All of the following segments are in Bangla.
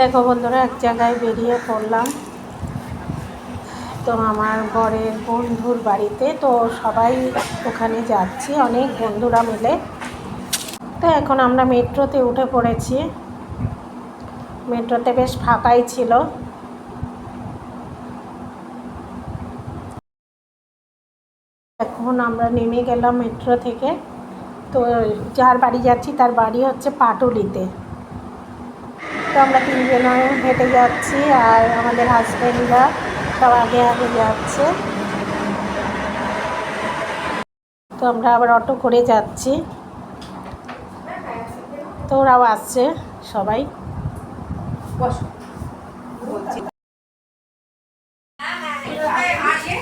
দেখো বন্ধুরা, এক জায়গায় বেরিয়ে পড়লাম। তো আমার বরের বন্ধুর বাড়িতে, তো সবাই ওখানে যাচ্ছি, অনেক বন্ধুরা মিলে। তো এখন আমরা মেট্রোতে উঠে পড়েছি। মেট্রোতে বেশ ফাঁকাই ছিল। এখন আমরা নেমে গেলাম মেট্রো থেকে। তো যার বাড়ি যাচ্ছি, তার বাড়ি হচ্ছে পাটুলিতে। তো আমরা তিনজন হেঁটে যাচ্ছি আর আমাদের হাজব্যান্ডরা সব আগে আগে যাচ্ছে। তো আমরা আবার অটো করে যাচ্ছি। তো ওরাও আসছে সবাই।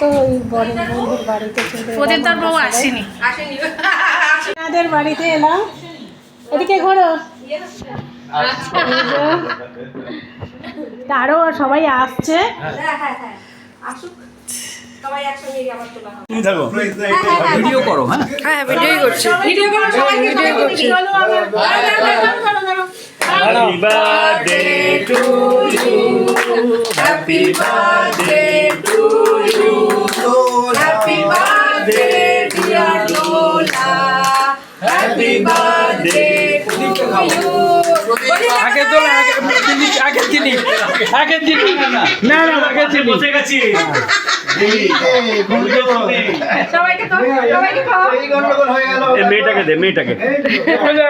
তো ওই বরের বন্ধুর বাড়িতে ওদের তার বউ। আসেনি। বাড়িতে এলাম। এদিকে ঘোরো। তারও সবাই আসছে। ভিডিও করো হ্যাঁ? হ্যাঁ ভিডিওই করছি। ভিডিও করো সবাইকে ভিডিও করছি happy birthday to you happy birthday to আগে তো তিনি আগে তিনি আগে তিনি না না আগে তিনি বসে গেছি মেয়েটাকে দে মেয়েটাকে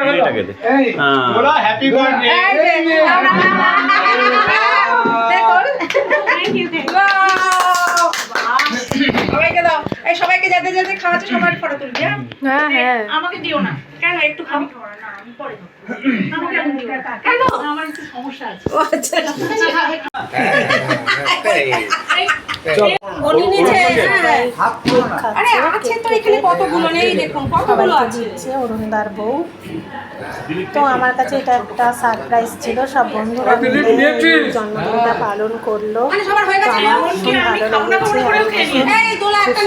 মেয়েটাকে দে হ্যাঁ হ্যাপি বার্থডে সবাইকে দাও এই সবাইকে যাদের যাদের খাওয়াচ্ছে সবার ফটো তুলবি হ্যাঁ হ্যাঁ হ্যাঁ আমাকে দিও না কেন একটু খাও না আমি পরে আমাকে এখন দিও না। কেন আমার একটু সমস্যা আছে ও আচ্ছা উনি নিচে হ্যাঁ আরে আছে তো এখানে কতগুলো নেই দেখুন কতগুলো সবাইকে আছে দিচ্ছে অরুণদার বউ তো আমার কাছে এটা একটা সারপ্রাইজ ছিল সব বন্ধুরা জন্মদিনটা পালন করল হয়ে আমার একটা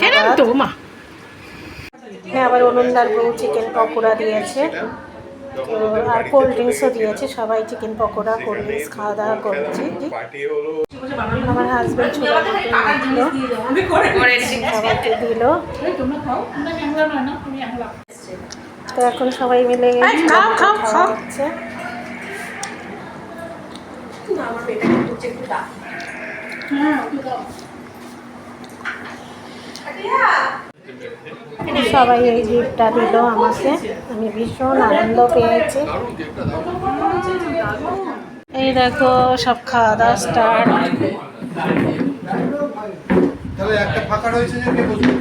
খেলেন তো মা। হ্যাঁ আবার অরুণদার বউ চিকেন পকোড়া দিয়েছে। তো আর কোল্ড ড্রিঙ্কসও দিয়েছে। সবাই চিকেন পকোড়া কোল্ড ড্রিঙ্কস খাওয়া দাওয়া করছি। আমার হাজব্যান্ড ছোটো সবাইকে দিল। তো এখন সবাই মিলে খাও, খাও, খাও। হচ্ছে। সবাই এই গিফটটা দিল আমাকে। আমি ভীষণ আনন্দ পেয়েছি। এই দেখো, সব খাওয়া দাওয়া স্টার্ট ফাঁকা রয়েছে যে কে বসবে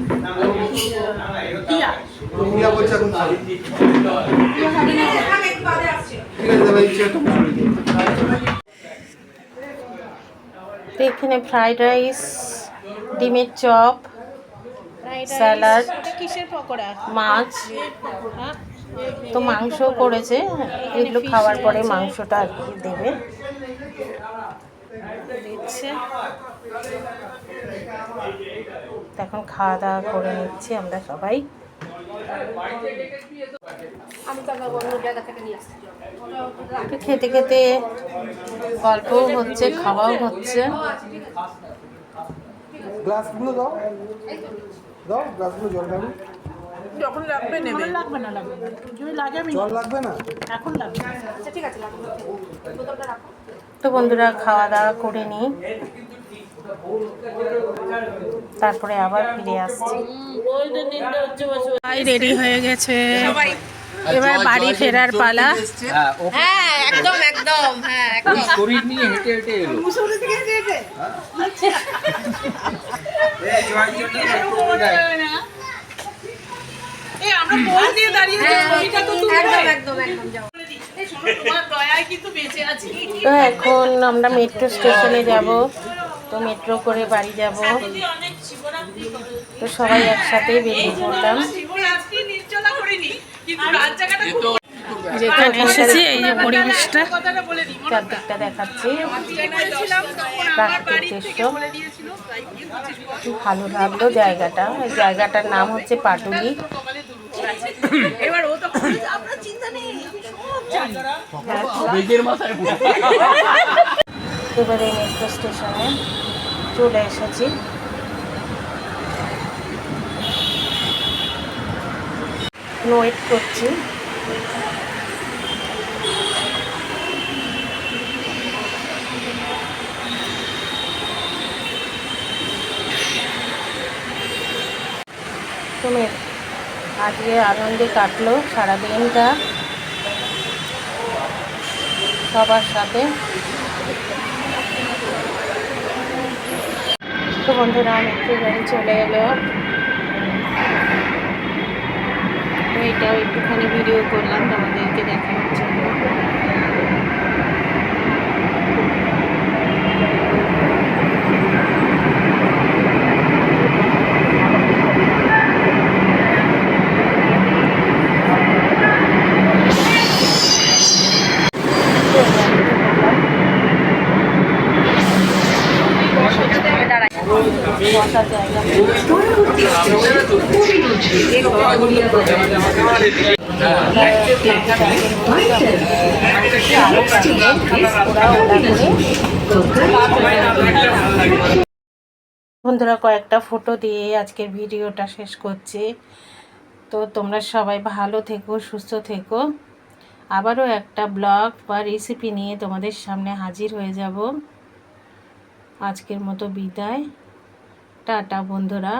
প্রিয়া বলছে এখন খাবে। ঠিক আছে তাহলে এই চেয়ারটা বসিয়ে দিন। তো এখানে ফ্রাইড রাইস ডিমের চপ স্যালাড মাছ। তো মাংস করেছে এগুলো খাওয়ার পরে মাংসটা আর কি দেবে। এখন খাওয়া দাওয়া করে নিচ্ছি আমরা সবাই। খেতে খেতে গল্পও হচ্ছে খাওয়াও হচ্ছে। গ্লাসগুলো দাও। দাও গ্লাসগুলো জল খাবে। যখন লাগবে নেবে। লাগবে না লাগবে যদি লাগে আমি জল লাগবে না? এখন লাগবে। আচ্ছা ঠিক আছে লাগবে। তো বন্ধুরা খাওয়া দাওয়া করে নিই। তারপরে আবার ফিরে আসছি। রেডি হয়ে গেছে। এবার বাড়ি ফেরার পালা। হ্যাঁ হ্যাঁ একদম একদম হ্যাঁ একদম। শরীর নিয়ে হেঁটে হেঁটে এলো। এই আমরা বল দিয়ে দাঁড়িয়ে ছবিটা তো তুলবে একদম একদম একদম যাও। এই শোনো তোমার দয়ায় কিন্তু বেঁচে আছি। তো এখন আমরা মেট্রো স্টেশনে যাব। তো মেট্রো করে বাড়ি যাব। তো সবাই একসাথে বেরিয়ে পড়লাম শিবরাত্রি নির্জলা করিনি কিন্তু রাত জায়গাটা খুব যেখানে এসেছি এই যে পরিবেশটা। চারদিকটা দেখাচ্ছি। ছিলাম তখন আমার প্রাকৃতিক দৃশ্য খুব ভালো লাগল জায়গাটা। জায়গাটার নাম হচ্ছে পাটুলি। সকালে দুরুদ আছে। এবার ও তো বলে, আপনার চিন্তা নেই এবারে মেট্রো স্টেশনে চলে এসেছি। ওয়েট করছি। তুমি আজকে আনন্দে কাটলো সারাদিনটা। সবার সাথে তো বন্ধুরা একটু গাড়ি চলে এলো। এটাও একটুখানি ভিডিও করলাম তোমাদেরকে দেখানোর জন্য। বন্ধুরা, কয়েকটা ফটো দিয়ে আজকের ভিডিওটা শেষ করছি। তো তোমরা সবাই ভালো থেকো, সুস্থ থেকো। আবারও একটা ব্লগ বা রেসিপি নিয়ে তোমাদের সামনে হাজির হয়ে যাব। আজকের মতো বিদায়। টাটা বন্ধুরা।